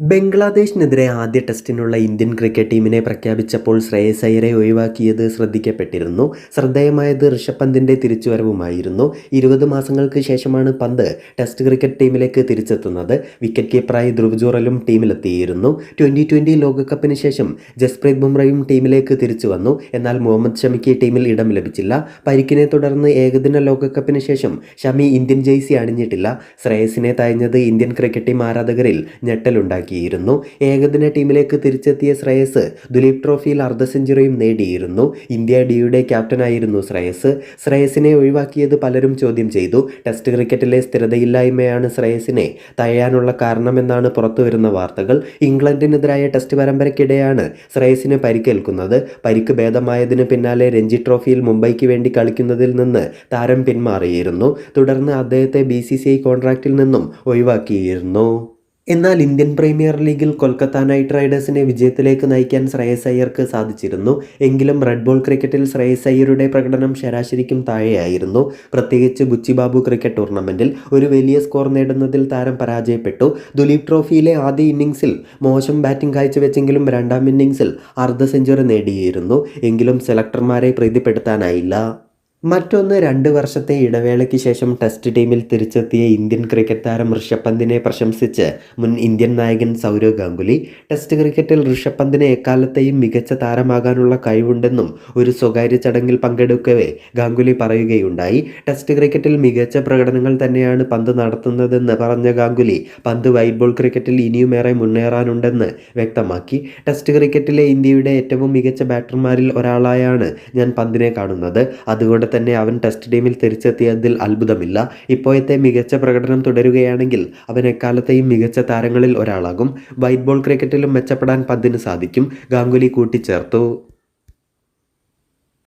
ബംഗ്ലാദേശിനെതിരെ ആദ്യ ടെസ്റ്റിനുള്ള Indian cricket ടീമിനെ പ്രഖ്യാപിച്ചപ്പോൾ ശ്രേയസ് അയ്യരെ ഒഴിവാക്കിയത് ശ്രദ്ധിക്കപ്പെട്ടിരുന്നു. ശ്രദ്ധേയമായത് ഋഷഭ് പന്തിന്റെ തിരിച്ചുവരവുമായിരുന്നു. ഇരുപത് മാസങ്ങൾക്ക് ശേഷമാണ് പന്ത് ടെസ്റ്റ് ക്രിക്കറ്റ് ടീമിലേക്ക് തിരിച്ചെത്തുന്നത്. വിക്കറ്റ് കീപ്പറായി ധ്രുവ് ജോറലും ടീമിലെത്തിയിരുന്നു. ട്വന്റി ട്വന്റി ലോകകപ്പിന് ശേഷം ജസ്പ്രീത് ബുംറയും ടീമിലേക്ക് തിരിച്ചു വന്നു എന്നാൽ മുഹമ്മദ് ഷമിക്ക് ടീമിൽ ഇടം ലഭിച്ചില്ല. പരിക്കിനെ തുടർന്ന് ഏകദിന ലോകകപ്പിന് ശേഷം ഷമി ഇന്ത്യൻ ജേഴ്സി അണിഞ്ഞിട്ടില്ല. ശ്രേയസിനെ തഴഞ്ഞത് ഇന്ത്യൻ ക്രിക്കറ്റ് ടീം ആരാധകരിൽ ഞെട്ടലുണ്ടാക്കിയിരുന്നു ഏകദിന ടീമിലേക്ക് തിരിച്ചെത്തിയ ശ്രേയസ് ദുലീപ് ട്രോഫിയിൽ അർദ്ധ സെഞ്ചുറിയും നേടിയിരുന്നു. ഇന്ത്യ ഡിയുടെ ക്യാപ്റ്റനായിരുന്നു ശ്രേയസ്. ശ്രേയസിനെ ഒഴിവാക്കിയത് പലരും ചോദ്യം ചെയ്തു. ടെസ്റ്റ് ക്രിക്കറ്റിലെ സ്ഥിരതയില്ലായ്മയാണ് ശ്രേയസിനെ തഴയാനുള്ള കാരണമെന്നാണ് പുറത്തുവരുന്ന വാർത്തകൾ. ഇംഗ്ലണ്ടിനെതിരായ ടെസ്റ്റ് പരമ്പരയ്ക്കിടെയാണ് ശ്രേയസിന് പരിക്കേൽക്കുന്നത്. പരിക്ക് ഭേദമായതിനു പിന്നാലെ രഞ്ജി ട്രോഫിയിൽ മുംബൈക്ക് വേണ്ടി കളിക്കുന്നതിൽ നിന്ന് താരം പിന്മാറിയിരുന്നു. തുടർന്ന് അദ്ദേഹത്തെ ബി സി സി ഐ കോൺട്രാക്റ്റിൽ നിന്നും ഒഴിവാക്കിയിരുന്നു. എന്നാൽ ഇന്ത്യൻ പ്രീമിയർ ലീഗിൽ കൊൽക്കത്ത നൈറ്റ് റൈഡേഴ്സിനെ വിജയത്തിലേക്ക് നയിക്കാൻ ശ്രേയസ് അയ്യർക്ക് സാധിച്ചിരുന്നു. എങ്കിലും റെഡ് ബോൾ ക്രിക്കറ്റിൽ ശ്രേയസ് അയ്യരുടെ പ്രകടനം ശരാശരിക്കും താഴെയായിരുന്നു. പ്രത്യേകിച്ച് ബുച്ചിബാബു ക്രിക്കറ്റ് ടൂർണമെന്റിൽ ഒരു വലിയ സ്കോർ നേടുന്നതിൽ താരം പരാജയപ്പെട്ടു. ദുലീപ് ട്രോഫിയിലെ ആദ്യ ഇന്നിംഗ്സിൽ മോശം ബാറ്റിംഗ് കാഴ്ചവെച്ചെങ്കിലും രണ്ടാം ഇന്നിംഗ്സിൽ അർദ്ധ സെഞ്ചുറി നേടിയിരുന്നു. എങ്കിലും സെലക്ടർമാരെ പ്രീതിപ്പെടുത്താനായില്ല. മറ്റൊന്ന് രണ്ട് വർഷത്തെ ഇടവേളയ്ക്ക് ശേഷം ടെസ്റ്റ് ടീമിൽ തിരിച്ചെത്തിയ ഇന്ത്യൻ ക്രിക്കറ്റ് താരം ഋഷഭ് പന്തിനെ പ്രശംസിച്ച് മുൻ ഇന്ത്യൻ നായകൻ സൗരവ് ഗാംഗുലി. ടെസ്റ്റ് ക്രിക്കറ്റിൽ ഋഷഭ് പന്തിന് എക്കാലത്തെയും മികച്ച താരമാകാനുള്ള കഴിവുണ്ടെന്നും ഒരു സ്വകാര്യ ചടങ്ങിൽ പങ്കെടുക്കവേ ഗാംഗുലി പറയുകയുണ്ടായി. ടെസ്റ്റ് ക്രിക്കറ്റിൽ മികച്ച പ്രകടനങ്ങൾ തന്നെയാണ് പന്ത് നടത്തുന്നതെന്ന് പറഞ്ഞ ഗാംഗുലി പന്ത് വൈറ്റ് ബോൾ ക്രിക്കറ്റിൽ ഇനിയുമേറെ മുന്നേറാനുണ്ടെന്ന് വ്യക്തമാക്കി. ടെസ്റ്റ് ക്രിക്കറ്റിലെ ഇന്ത്യയുടെ ഏറ്റവും മികച്ച ബാറ്റർമാരിൽ ഒരാളായാണ് ഞാൻ പന്തിനെ കാണുന്നത്. അതുകൊണ്ട് തന്നെ അവൻ ടെസ്റ്റ് ടീമിൽ തിരിച്ചെത്തിയതിൽ അത്ഭുതമില്ല. ഇപ്പോഴത്തെ മികച്ച പ്രകടനം തുടരുകയാണെങ്കിൽ അവൻ എക്കാലത്തെയും മികച്ച താരങ്ങളിൽ ഒരാളാകും. വൈറ്റ് ബോൾ ക്രിക്കറ്റിലും മെച്ചപ്പെടാൻ പന്തിന് സാധിക്കും. ഗാംഗുലി കൂട്ടിച്ചേർത്തു.